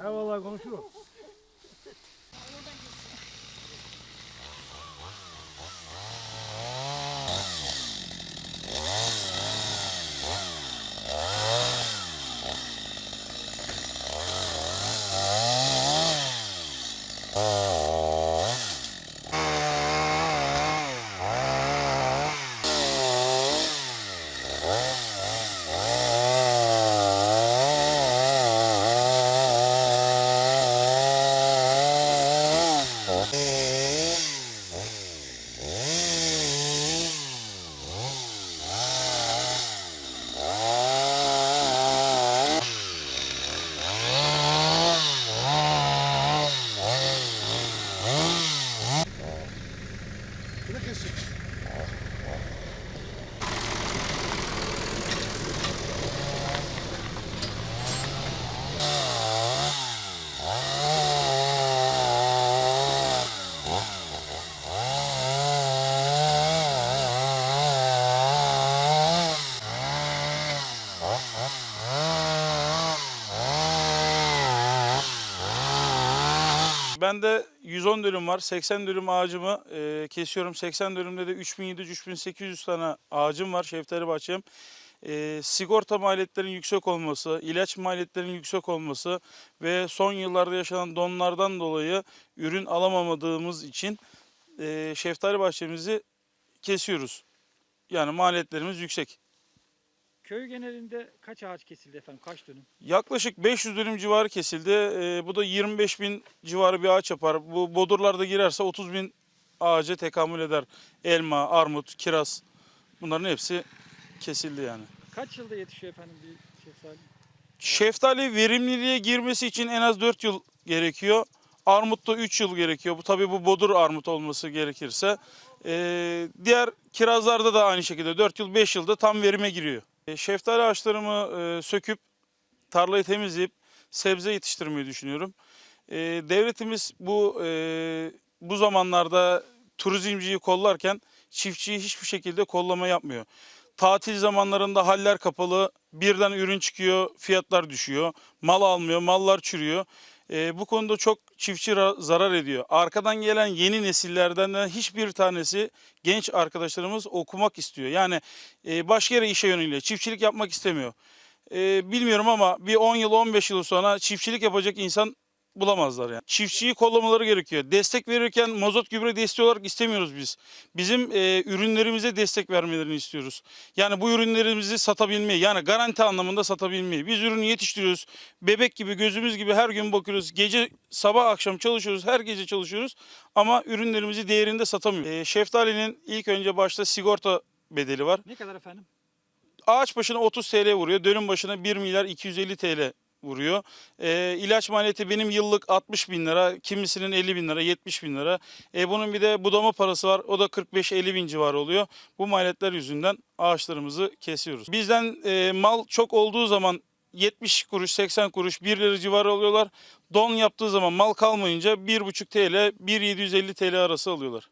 Ha vallahi Bende 110 dönüm var. 80 dönüm ağacımı e, kesiyorum. 80 dönümde de 3700-3800 tane ağacım var. Şeftali bahçem. E, sigorta maliyetlerinin yüksek olması, ilaç maliyetlerinin yüksek olması ve son yıllarda yaşanan donlardan dolayı ürün alamamadığımız için e, şeftali bahçemizi kesiyoruz. Yani maliyetlerimiz yüksek. Köy genelinde kaç ağaç kesildi efendim? Kaç dönüm? Yaklaşık 500 dönüm civarı kesildi. Ee, bu da 25 bin civarı bir ağaç yapar. Bu bodurlarda girerse 30 bin ağaca tekamül eder. Elma, armut, kiraz bunların hepsi kesildi yani. Kaç yılda yetişiyor efendim bir şeftali? Şeftali verimliliğe girmesi için en az 4 yıl gerekiyor. Armutta 3 yıl gerekiyor. Bu tabii bu bodur armut olması gerekirse. Ee, diğer kirazlarda da aynı şekilde 4 yıl 5 yılda tam verime giriyor. E, şeftali ağaçlarımı e, söküp tarlayı temizleyip sebze yetiştirmeyi düşünüyorum. E, devletimiz bu bu zamanlarda turizmciyi kollarken çiftçiyi hiçbir şekilde kollama yapmıyor. Tatil zamanlarında haller kapalı, birden ürün çıkıyor, fiyatlar düşüyor, mal almıyor, mallar çürüyor. Bu konuda çok çiftçi ra- zarar ediyor. Arkadan gelen yeni nesillerden de hiçbir tanesi genç arkadaşlarımız okumak istiyor. Yani e, başka yere işe yöneliyor. Çiftçilik yapmak istemiyor. E, bilmiyorum ama bir 10 yıl 15 yıl sonra çiftçilik yapacak insan bulamazlar yani. Çiftçiyi kollamaları gerekiyor. Destek verirken mazot gübre desteği olarak istemiyoruz biz. Bizim e, ürünlerimize destek vermelerini istiyoruz. Yani bu ürünlerimizi satabilmeyi yani garanti anlamında satabilmeyi. Biz ürünü yetiştiriyoruz. Bebek gibi gözümüz gibi her gün bakıyoruz. Gece sabah akşam çalışıyoruz. Her gece çalışıyoruz. Ama ürünlerimizi değerinde satamıyoruz. E, şeftalinin ilk önce başta sigorta bedeli var. Ne kadar efendim? Ağaç başına 30 TL vuruyor. Dönüm başına 1 milyar 250 TL vuruyor. Ee, ilaç maliyeti benim yıllık 60 bin lira, kimisinin 50 bin lira, 70 bin lira. E, bunun bir de budama parası var. O da 45-50 bin civarı oluyor. Bu maliyetler yüzünden ağaçlarımızı kesiyoruz. Bizden e, mal çok olduğu zaman 70 kuruş, 80 kuruş, 1 lira civarı alıyorlar. Don yaptığı zaman mal kalmayınca 1,5 TL, 1,750 TL arası alıyorlar.